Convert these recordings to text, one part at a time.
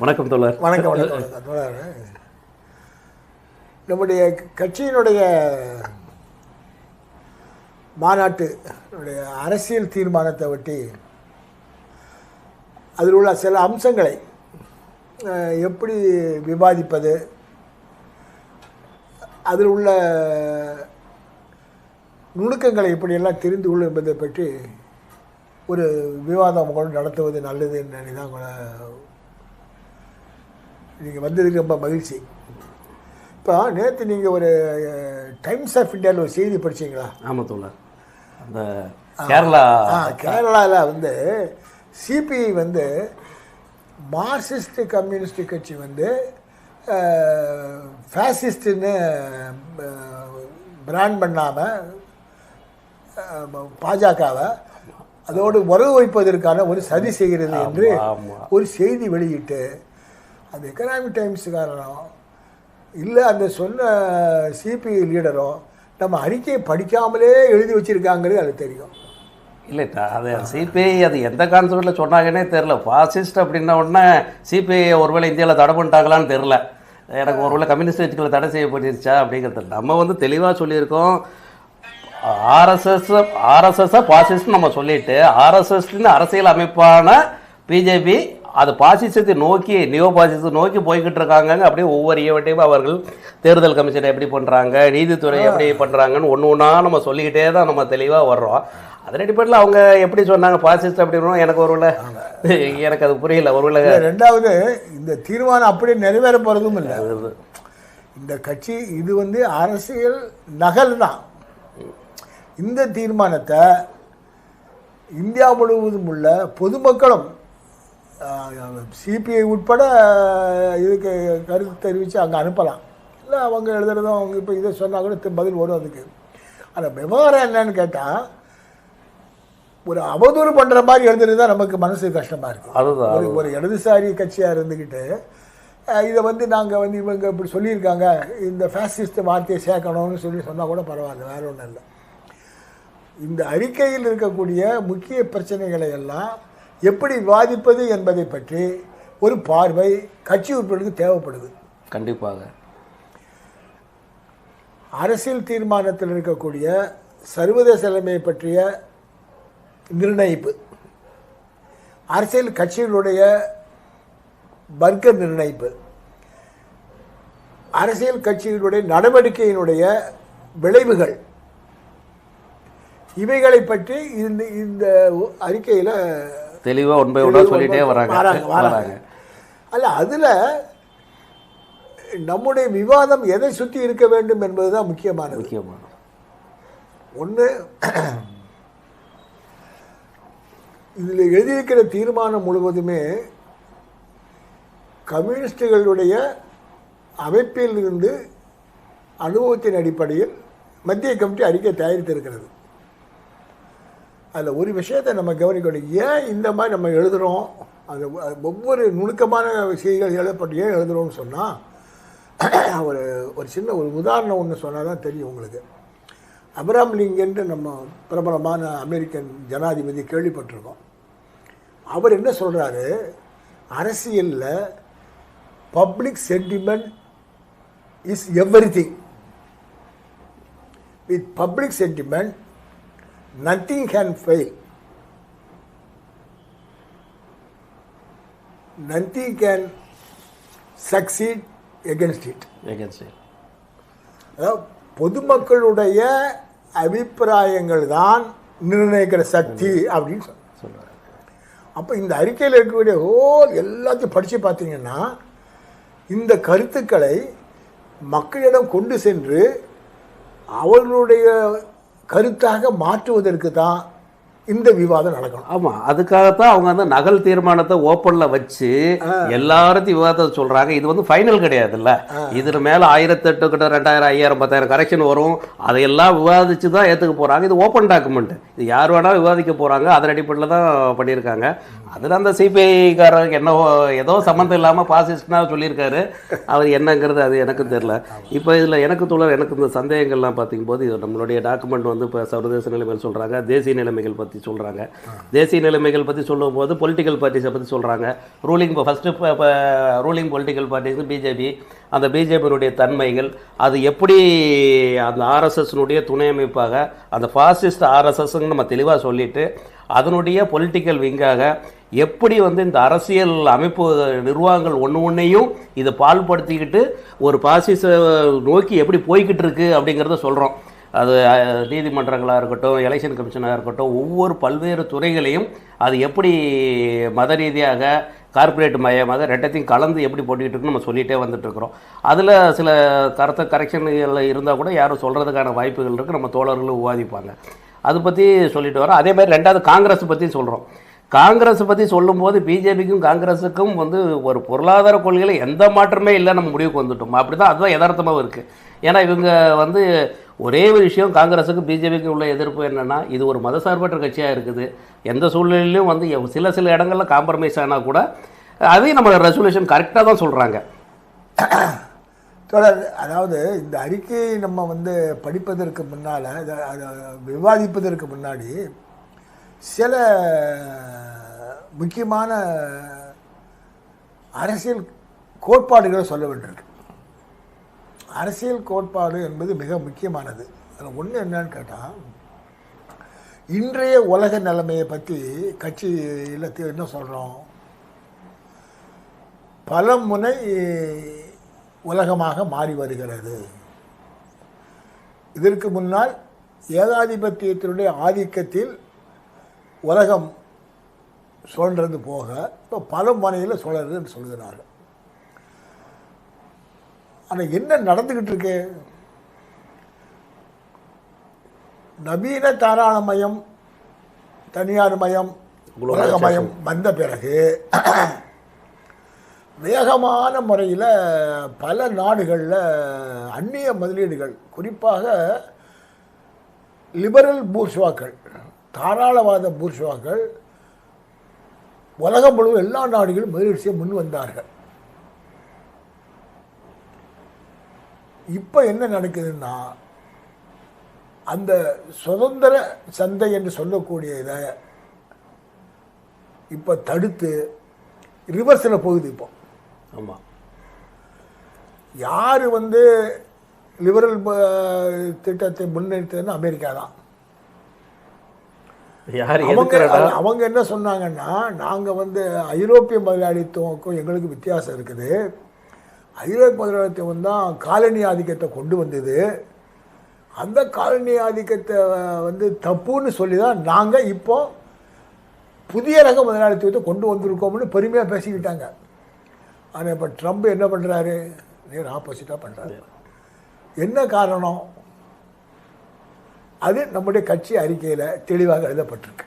வணக்கம் தோழர் வணக்கம் வணக்கம் தோழர். நம்முடைய கட்சியினுடைய மாநாட்டு நம்முடைய அரசியல் தீர்மானத்தை ஒட்டி அதில் உள்ள சில அம்சங்களை எப்படி விவாதிப்பது அதில் உள்ள நுணுக்கங்களை எப்படியெல்லாம் தெரிந்து கொள்ளும் என்பதை பற்றி ஒரு விவாதம் கொண்டு நடத்துவது நல்லது என்று தான் நீங்கள் வந்ததுக்கு ரொம்ப மகிழ்ச்சி. இப்போ நேற்று நீங்கள் ஒரு டைம்ஸ் ஆஃப் இந்தியாவில் ஒரு செய்தி படிச்சீங்களா? ஆமாம் தோழர். அந்த கேரளா ஆ கேரளாவில் வந்து சிபிஐ வந்து மார்க்சிஸ்ட் கம்யூனிஸ்ட் கட்சி வந்து ஃபேசிஸ்ட்டுன்னு பிராண்ட் பண்ணாமல் பாஜகவை அதோடு உறவு வைப்பதற்கான ஒரு சதி செய்கிறது என்று. ஒரு செய்தி வெளியிட்டு அந்த எக்கனாமிக் டைம்ஸுக்காரனும் இல்லை அந்த சொன்ன சிபிஐ லீடரும் நம்ம அறிக்கையை படிக்காமலே எழுதி வச்சுருக்காங்கிறது அது தெரியும். இல்லைட்டா அது சிபிஐ அது எந்த கான்செப்டில் சொன்னாங்கன்னே தெரில ஃபாசிஸ்ட் அப்படின்ன உடனே சிபிஐ ஒருவேளை இந்தியாவில் தடை பண்ணிட்டாங்களான்னு தெரில எனக்கு ஒருவேளை கம்யூனிஸ்ட் கட்சிகளை தடை செய்யப்பட்டுருச்சா அப்படிங்கிறது நம்ம வந்து தெளிவாக சொல்லியிருக்கோம். ஆர்எஸ்எஸ் ஆர்எஸ்எஸ்ஸை பாசிஸ்ட்னு நம்ம சொல்லிட்டு ஆர்எஸ்எஸ்ன்னு அரசியல் அமைப்பான பிஜேபி அது பாசிசத்தை நோக்கி நியோ பாசிசத்தை நோக்கி போய்கிட்டு இருக்காங்க அப்படியே ஒவ்வொரு ஈவெண்ட்டையும் அவர்கள் தேர்தல் கமிஷனை எப்படி பண்ணுறாங்க நீதித்துறை எப்படி பண்ணுறாங்கன்னு ஒன்று ஒன்றா நம்ம சொல்லிக்கிட்டே தான் நம்ம தெளிவாக வர்றோம். அதன் அடிப்படையில் அவங்க எப்படி சொன்னாங்க பாசிஸ்ட் அப்படின்னு எனக்கு ஒருவேளை எனக்கு அது புரியல இல்ல, ரெண்டாவது இந்த தீர்மானம் அப்படியே நிறைவேற போகிறதும் இல்லை. இந்த கட்சி இது வந்து அரசியல் நகல் தான். இந்த தீர்மானத்தை இந்தியா முழுவதும் உள்ள பொதுமக்களும் சிபிஐ உட்பட இதுக்கு கருத்து தெரிவித்து அங்கே அனுப்பலாம். இல்லை அவங்க எழுதுறதும் அவங்க இப்போ இதை சொன்னா கூட பதில் வரும் அதுக்கு. ஆனால் விவகாரம் என்னன்னு கேட்டால் ஒரு அவதூறு பண்ணுற மாதிரி எழுதுறது தான் நமக்கு மனசு கஷ்டமாக இருக்குது அதுதான் ஒரு ஒரு இடதுசாரி கட்சியாக இருந்துக்கிட்டு இதை வந்து நாங்கள் வந்து இவங்க இப்படி சொல்லியிருக்காங்க இந்த ஃபேசிஸ்ட் வார்த்தையை சேர்க்கணும்னு சொல்லி சொன்னால் கூட பரவாயில்ல வேற ஒன்றும் இல்லை. இந்த அறிக்கையில் இருக்கக்கூடிய முக்கிய பிரச்சனைகளை எல்லாம் எப்படி விவாதிப்பது என்பதை பற்றி ஒரு பார்வை கட்சி உறுப்பினருக்கு தேவைப்படுது. கண்டிப்பாக. அரசியல் தீர்மானத்தில் இருக்கக்கூடிய சர்வதேச நிலைமை பற்றிய நிர்ணயிப்பு அரசியல் கட்சிகளுடைய வர்க்க நிர்ணயிப்பு அரசியல் கட்சிகளுடைய நடவடிக்கையினுடைய விளைவுகள் இவைகளை பற்றி இந்த இந்த அறிக்கையில் தெளிவாக ஒன் பை சொல்லிட்டே வராங்க. வராங்க வராங்க. அல்ல அதில் நம்முடைய விவாதம் எதை சுற்றி இருக்க வேண்டும் என்பதுதான் முக்கியமானது. முக்கியமான ஒன்று இதில் எழுதியிருக்கிற தீர்மானம் முழுவதுமே கம்யூனிஸ்டுகளுடைய அமைப்பில் இருந்து அனுபவத்தின் அடிப்படையில் மத்திய கமிட்டி அறிக்கை தயாரித்திருக்கிறது. அதில் ஒரு விஷயத்தை நம்ம கவனிக்கணும். ஏன் இந்த மாதிரி நம்ம எழுதுகிறோம் அந்த ஒவ்வொரு நுணுக்கமான செய்திகள் எழுதப்பட்டு ஏன் எழுதுகிறோம்னு சொன்னால் ஒரு ஒரு சின்ன ஒரு உதாரணம் ஒன்று சொன்னால் தான் தெரியும் உங்களுக்கு. அப்ராம் லிங்கன் நம்ம பிரபலமான அமெரிக்கன் ஜனாதிபதி கேள்விப்பட்டிருக்கோம். அவர் என்ன சொல்கிறாரு அரசியலில் public sentiment is everything with public sentiment nothing can fail nothing can succeed against it vacancy அதாவது பொதுமக்களுடைய அபிப்பிராயங்கள் தான் நிர்ணயிக்கிற சக்தி அப்படின்னு சொல். சொல்கிறாங்க அப்போ இந்த அறிக்கையில் இருக்கக்கூடிய ஹோல் எல்லாத்தையும் படித்து பார்த்தீங்கன்னா இந்த கருத்துக்களை மக்களிடம் கொண்டு சென்று அவர்களுடைய கருத்தாக மாற்றுவதற்கு தான் இந்த விவாதம் நடக்கணும். ஆமாம் அதுக்காகத்தான் அவங்க வந்து நகல் தீர்மானத்தை ஓப்பனில் வச்சு எல்லாரத்தையும் விவாதத்தை சொல்கிறாங்க இது வந்து ஃபைனல் கிடையாதுல்ல. இதில் மேலே ஆயிரத்தெட்டு கிட்ட ரெண்டாயிரம் ஐயாயிரம் பத்தாயிரம் கரெக்ஷன் வரும். அதையெல்லாம் விவாதிச்சு தான் ஏற்றுக்க போகிறாங்க இது ஓப்பன் டாக்குமெண்ட் இது யார் வேணாலும் விவாதிக்க போகிறாங்க அதன் அடிப்படையில் தான் பண்ணியிருக்காங்க. அதில் அந்த சிபிஐக்காரருக்கு என்ன ஏதோ சம்மந்தம் இல்லாமல் பாசிஸ்ட்னா சொல்லியிருக்காரு. அவர் என்னங்கிறது அது எனக்கும் தெரில இப்போ இதில் எனக்கு தோழர் எனக்கு இந்த சந்தேகங்கள்லாம் பார்த்திங்க போது இது நம்மளுடைய டாக்குமெண்ட் வந்து இப்போ சர்வதேச நிலைமைகள் சொல்கிறாங்க தேசிய நிலைமைகள் பற்றி பற்றி சொல்கிறாங்க தேசிய நிலைமைகள் பற்றி சொல்லும்போது பொலிட்டிக்கல் பார்ட்டிஸை பற்றி சொல்கிறாங்க ரூலிங் இப்போ ஃபஸ்ட்டு இப்போ ரூலிங் பொலிட்டிக்கல் பார்ட்டிஸ் பிஜேபி அந்த பிஜேபியினுடைய தன்மைகள் அது எப்படி அந்த ஆர்எஸ்எஸ்னுடைய துணை அமைப்பாக அந்த ஃபாசிஸ்ட் ஆர்எஸ்எஸ்ன்னு நம்ம தெளிவாக சொல்லிட்டு அதனுடைய பொலிட்டிக்கல் விங்காக எப்படி வந்து இந்த அரசியல் அமைப்பு நிர்வாகங்கள் ஒன்று ஒன்றையும் இதை பால்படுத்திக்கிட்டு ஒரு பாசிச நோக்கி எப்படி போய்கிட்டு இருக்கு அப்படிங்கிறத சொல்கிறோம் அது நீதிமன்றங்களாக இருக்கட்டும் எலெக்ஷன் கமிஷனாக இருக்கட்டும் ஒவ்வொரு பல்வேறு துறைகளையும் அது எப்படி மத ரீதியாக கார்ப்பரேட் மயமாக ரெண்டத்தையும் கலந்து எப்படி போட்டுக்கிட்டு நம்ம சொல்லிகிட்டே வந்துட்டுருக்குறோம் அதில் சில கருத்த கரெக்ஷன்கள் இருந்தால் கூட யாரும் சொல்கிறதுக்கான வாய்ப்புகள் இருக்குது நம்ம தோழர்களும் விவாதிப்பாங்க. அதை பற்றி சொல்லிட்டு வரோம். அதே மாதிரி ரெண்டாவது காங்கிரஸ் பற்றி சொல்கிறோம் காங்கிரஸ் பற்றி சொல்லும்போது பிஜேபிக்கும் காங்கிரஸுக்கும் வந்து ஒரு பொருளாதார கொள்கையில் எந்த மாற்றமே இல்லை நம்ம முடிவுக்கு வந்துட்டோம். அப்படி தான் அதுதான் யதார்த்தமாகவும் இருக்குது ஏன்னா இவங்க வந்து ஒரே ஒரு விஷயம் காங்கிரஸுக்கும் பிஜேபிக்கும் உள்ள எதிர்ப்பு என்னென்னா இது ஒரு மதசார்பற்ற கட்சியாக இருக்குது. எந்த சூழ்நிலையிலும் வந்து சில சில இடங்களில் காம்ப்ரமைஸ் ஆனால் கூட அதையும் நம்ம ரெசல்யூஷன் கரெக்டாக தான் சொல்கிறாங்க தொடர் அதாவது இந்த அறிக்கையை நம்ம வந்து படிப்பதற்கு முன்னால் அதை விவாதிப்பதற்கு முன்னாடி சில முக்கியமான அரசியல் கோட்பாடுகளை சொல்ல வேண்டியிருக்கு. அரசியல் கோட்பாடு என்பது மிக முக்கியமானது. அதில் ஒன்று என்னன்னு கேட்டால் இன்றைய உலக நிலைமையை பற்றி கட்சியில் என்ன சொல்கிறோம் பலமுனை உலகமாக மாறி வருகிறது. இதற்கு முன்னால் ஏகாதிபத்தியத்தினுடைய ஆதிக்கத்தில் உலகம் சுழன்றது போக இப்போ பல முனையில் சுழறதுன்னு சொல்கிறார்கள். ஆனால் என்ன நடந்துக்கிட்டு இருக்கு? நவீன தாராளமயம் தனியார் மயம் உலகமயம் வந்த பிறகு வேகமான முறையில் பல நாடுகளில் அந்நிய முதலீடுகள் குறிப்பாக லிபரல் பூர்ஷ்வாக்கள் தாராளவாத பூர்ஷ்வாக்கள் உலகம் முழுவதும் எல்லா நாடுகளும் முதலீடு செய்ய முன் வந்தார்கள் இப்போ என்ன நடக்குதுன்னா அந்த சுதந்திர சந்தை என்று சொல்லக்கூடிய இதை இப்போ தடுத்து ரிவர்ஸில் போகுது இப்போ. ஆமாம் யார் வந்து லிபரல் திட்டத்தை முன்னெடுத்ததுன்னு அமெரிக்கா தான். அவங்க என்ன சொன்னாங்கன்னா நாங்கள் வந்து ஐரோப்பிய முதலாளித்துவக்கும் எங்களுக்கு வித்தியாசம் இருக்குது. ஐரோப்பிய முதலாளித்துவம் தான் காலனி ஆதிக்கத்தை கொண்டு வந்தது. அந்த காலனி ஆதிக்கத்தை வந்து தப்புன்னு சொல்லி தான் நாங்கள் இப்போ புதிய ரக முதலாளித்துவத்தை கொண்டு வந்திருக்கோம்னு பெருமையாக பேசிக்கிட்டாங்க. ஆனால் இப்போ ட்ரம்ப் என்ன பண்ணுறாரு நேர் ஆப்போசிட்டாக பண்ணுறாரு என்ன காரணம்? அது நம்முடைய கட்சி அறிக்கையில் தெளிவாக எழுதப்பட்டிருக்கு.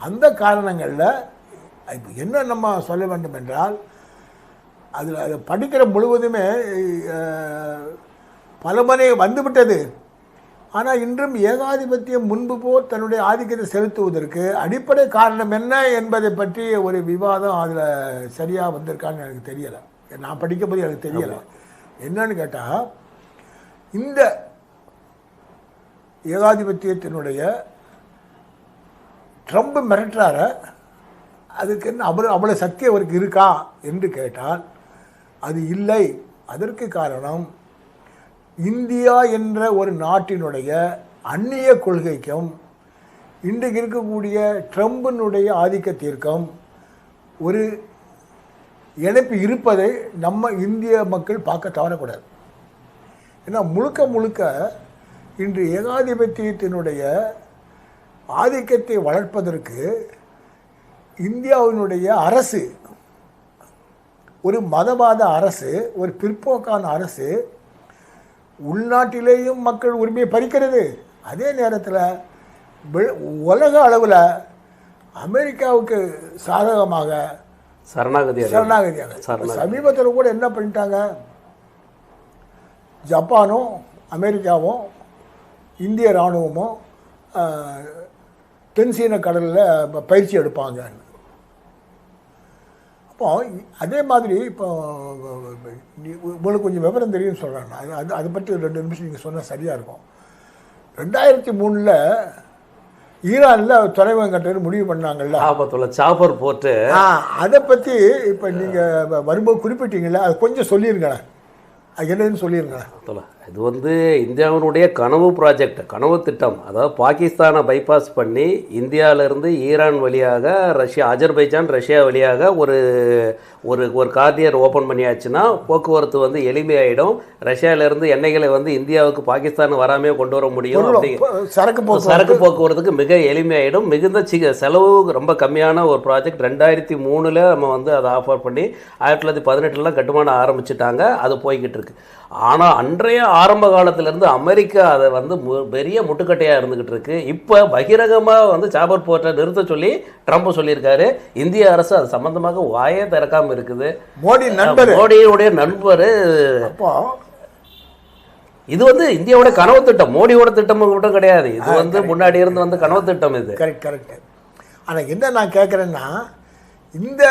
அந்த காரணங்களில் இப்போ என்ன நம்ம சொல்ல வேண்டும் என்றால் அதில் அதை படிக்கிற முழுவதுமே பலமுறை வந்துவிட்டது. ஆனால் இன்றும் ஏகாதிபத்தியம் முன்பு போல் தன்னுடைய ஆதிக்கத்தை செலுத்துவதற்கு அடிப்படை காரணம் என்ன என்பதை பற்றி ஒரு விவாதம் அதில் சரியாக வந்திருக்கான்னு எனக்கு தெரியலை. நான் படிக்கும்போது எனக்கு தெரியலை. என்னன்னு கேட்டால் இந்த ஏகாதிபத்தியத்தினுடைய ட்ரம்ப் மிரட்டுறார அதுக்கு என்ன அவ்வளோ அவ்வளோ சக்தி அவருக்கு இருக்கா என்று கேட்டால் அது இல்லை. அதற்கு காரணம் இந்தியா என்ற ஒரு நாட்டினுடைய அந்நிய கொள்கைக்கும் இன்றைக்கு இருக்கக்கூடிய ட்ரம்பினுடைய ஆதிக்கத்திற்கும் ஒரு இணைப்பு இருப்பதை நம்ம இந்திய மக்கள் பார்க்க தவறக்கூடாது. ஏன்னா முழுக்க முழுக்க இன்று ஏகாதிபத்தியத்தினுடைய ஆதிக்கத்தை வளர்ப்பதற்கு இந்தியாவினுடைய அரசு ஒரு மதவாத அரசு ஒரு பிற்போக்கான அரசு உள்நாட்டிலேயும் மக்கள் உரிமையை பறிக்கிறது அதே நேரத்தில் உலக அளவில் அமெரிக்காவுக்கு சாதகமாக சரணாகதி. சரணாகதியாக சரணாகதி. சமீபத்தில் கூட என்ன பண்ணிட்டாங்க ஜப்பானும் அமெரிக்காவும் இந்திய இராணுவமும் தென்சீன கடலில் பயிற்சி எடுப்பாங்க அப்போ அதே மாதிரி இப்போ உங்களுக்கு கொஞ்சம் விவரம் தெரியும்னு சொல்கிறேன் அது அது அதை பற்றி ஒரு ரெண்டு நிமிஷம் நீங்கள் சொன்னால் சரியாக இருக்கும். ரெண்டாயிரத்தி மூணில் ஈரானில் துறைமுகம் கட்டுறது முடிவு பண்ணாங்கல்ல? ஆபத்துல சாப்பர் போட்டு அதை பற்றி இப்போ நீங்கள் வரும்போது குறிப்பிட்டீங்கல்ல? அது கொஞ்சம் சொல்லிருங்களேன். அது என்னதுன்னு சொல்லிருங்களேன். தோழா, இது வந்து இந்தியாவினுடைய கனவு ப்ராஜெக்ட் கனவு திட்டம். அதாவது பாகிஸ்தானை பைபாஸ் பண்ணி இந்தியாவிலேருந்து ஈரான் வழியாக ரஷ்யா அஜர்பைஜான் ரஷ்யா வழியாக ஒரு ஒரு ஒரு கார்டியர் ஓப்பன் பண்ணியாச்சுன்னா போக்குவரத்து வந்து எளிமையாயிடும். ரஷ்யாவிலேருந்து எண்ணெய்களை வந்து இந்தியாவுக்கு பாகிஸ்தான் வராமே கொண்டு வர முடியும். அப்படி சரக்கு போக்கு சரக்கு போக்குவரத்துக்கு மிக எளிமையாயிடும். மிகுந்த சி செலவு ரொம்ப கம்மியான ஒரு ப்ராஜெக்ட் ரெண்டாயிரத்தி மூணில் நம்ம வந்து அதை ஆஃபர் பண்ணி ஆயிரத்தி தொள்ளாயிரத்தி பதினெட்டுலாம் கட்டுமானம் ஆரம்பிச்சிட்டாங்க. அது போய்கிட்டு இருக்கு. ஆனால் அன்றைய ஆரம்ப காலத்திலேருந்து அமெரிக்கா அதை வந்து பெரிய முட்டுக்கட்டையாக இருந்துகிட்டு இருக்கு. இப்போ பகிரங்கமாக வந்து சாபர் போர்ட்டை நிறுத்த சொல்லி ட்ரம்ப் சொல்லியிருக்காரு. இந்திய அரசு அது சம்பந்தமாக வாயே திறக்காம இருக்குது. மோடி நண்பர். மோடியுடைய நண்பர். இது வந்து இந்தியாவோட கனவு திட்டம். மோடியோட திட்டம் மட்டும் கிடையாது. இது வந்து முன்னாடி இருந்து வந்து கனவு திட்டம் இது. கரெக்ட் கரெக்ட் ஆனால் என்ன நான் கேட்குறேன்னா இந்த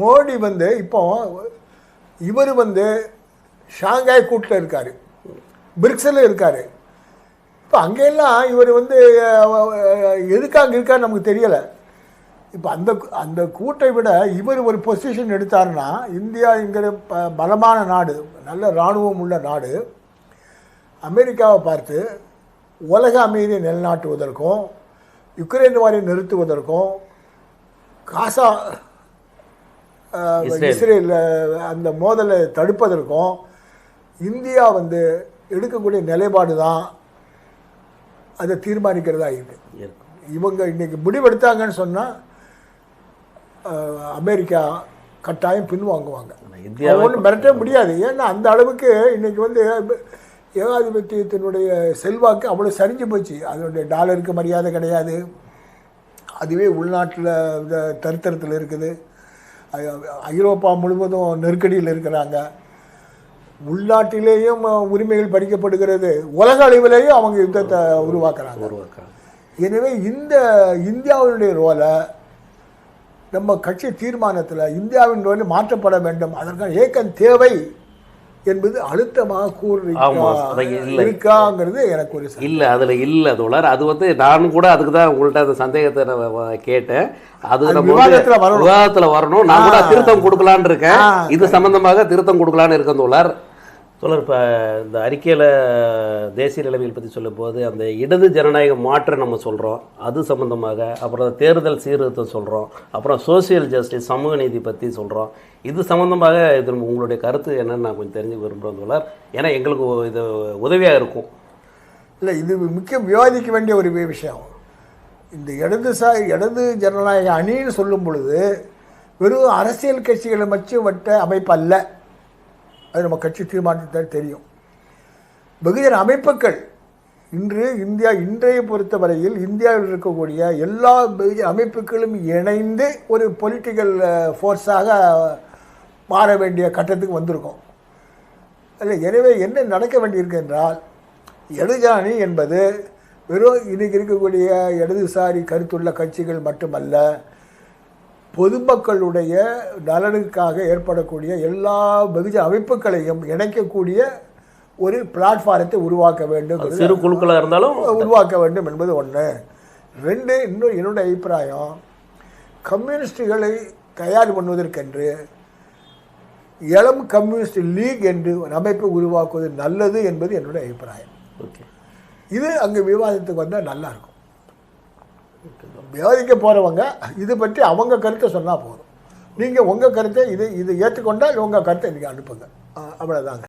மோடி வந்து இப்போ இவர் வந்து ஷாங்காய் கூட்டில் இருக்கார். பிரிக்ஸில் இருக்கார். இப்போ அங்கெல்லாம் இவர் வந்து எதுக்கு அங்கே இருக்கார் நமக்கு தெரியலை. இப்போ அந்த அந்த கூட்டை விட இவர் ஒரு பொசிஷன் எடுத்தாருன்னா இந்தியாங்கிற ப பலமான நாடு நல்ல இராணுவம் உள்ள நாடு அமெரிக்காவை பார்த்து உலக அமைதியை நிலைநாட்டுவதற்கும் யுக்ரைன் வாரை நிறுத்துவதற்கும் காசா அஹ், இஸ்ரேல். இஸ்ரேல் அஹ், அந்த மோதலை தடுப்பதற்கும் இந்தியா வந்து எடுக்கக்கூடிய நிலைப்பாடு தான் அதை தீர்மானிக்கிறதா இருக்கு இவங்க இன்னைக்கு முடிவெடுத்தாங்கன்னு சொன்னால் அமெரிக்கா கட்டாயம் பின்வாங்குவாங்க. இந்தியாவை ஒன்றும் மிரட்ட முடியாது. ஏன்னா அந்த அளவுக்கு இன்னைக்கு வந்து ஏகாதிபத்தியத்தினுடைய செல்வாக்கு அவ்வளோ சரிஞ்சு போச்சு. அதனுடைய டாலருக்கு மரியாதை கிடையாது. அதுவே உள்நாட்டில் தரித்திரத்தில் இருக்குது. ஐரோப்பா முழுவதும் நெருக்கடியில் இருக்கிறாங்க. உள்நாட்டிலேயும் உரிமைகள் பறிக்கப்படுகிறது. உலக அளவிலேயும் அவங்க யுத்தத்தை உருவாக்குறாங்க. உருவாக்குறாங்க. எனவே இந்த இந்தியாவினுடைய ரோலை நம்ம கட்சி தீர்மானத்தில் இந்தியாவின் ரோல் மாற்றப்பட வேண்டும். அதற்கான ஏக்கம் தேவை என்பது அழுத்தமாக ஆமா, கூறு அது இல்ல. இருக்காங்கிறது எனக்கு ஒரு. இல்ல அதுல இல்ல தோழர். அது வந்து நானும் கூட அதுக்கு தான் உங்கள்ட்ட அந்த சந்தேகத்தை நான் கேட்டேன். அது விவாதத்துல வரணும். விவாதத்துல வரணும். நான் கூட. திருத்தம் கொடுக்கலான்னு இருக்கேன். இது சம்பந்தமாக திருத்தம் கொடுக்கலான்னு இருக்கேன் தோழர். தோழர் இப்போ இந்த அறிக்கையில் தேசிய நிலைமைகள் பற்றி சொல்லும்போது அந்த இடது ஜனநாயக மாற்றம் நம்ம சொல்கிறோம் அது சம்மந்தமாக அப்புறம் தேர்தல் சீர்திருத்தம் சொல்கிறோம் அப்புறம் சோசியல் ஜஸ்டிஸ் சமூக நீதி பற்றி சொல்கிறோம் இது சம்மந்தமாக இது உங்களுடைய கருத்து என்னென்னு நான் கொஞ்சம் தெரிஞ்சு விரும்புகிறேன் தோழர். ஏன்னா எங்களுக்கு இது உதவியாக இருக்கும். இல்லை இது முக்கிய விவாதிக்க வேண்டிய ஒரு விஷயம். இந்த இடதுசா இடது ஜனநாயக அணின்னு சொல்லும் பொழுது வெறும் அரசியல் கட்சிகளை மட்டும் வட்ட அமைப்பு அல்ல அது நம்ம கட்சி தீர்மானத்தில் தெரியும். வெகுஜன அமைப்புகள் இன்று இந்தியா இன்றைய பொறுத்தவரையில் இந்தியாவில் இருக்கக்கூடிய எல்லா வெகுஜன அமைப்புகளும் இணைந்து ஒரு பொலிட்டிக்கல் ஃபோர்ஸாக மாற வேண்டிய கட்டத்துக்கு வந்திருக்கோம். இல்லை எனவே என்ன நடக்க வேண்டியிருக்கு என்றால் இடதுசாரி என்பது வெறும் இன்னைக்கு இருக்கக்கூடிய இடதுசாரி கருத்துள்ள கட்சிகள் மட்டுமல்ல பொதுமக்களுடைய நலனுக்காக ஏற்படக்கூடிய எல்லா வெகுஜன அமைப்புகளையும் இணைக்கக்கூடிய ஒரு பிளாட்ஃபாரத்தை உருவாக்க வேண்டும். சிறு குழுக்களாக இருந்தாலும் உருவாக்க வேண்டும் என்பது ஒன்று ரெண்டு இன்னும் என்னுடைய அபிப்பிராயம் கம்யூனிஸ்டுகளை தயார் பண்ணுவதற்கென்று இளம் கம்யூனிஸ்ட் லீக் என்று ஒரு அமைப்பை உருவாக்குவது நல்லது என்பது என்னுடைய அபிப்பிராயம். ஓகே. இது அங்கே விவாதத்துக்கு வந்தால் நல்லா இருக்கும். விவாதிக்க போகிறவங்க இது பற்றி அவங்க கருத்தை சொன்னால் போதும். நீங்கள் உங்கள் கருத்தை இது இது ஏற்றுக்கொண்டால் உங்கள் கருத்தை நீங்கள் அனுப்புங்க. அவ்வளோதாங்க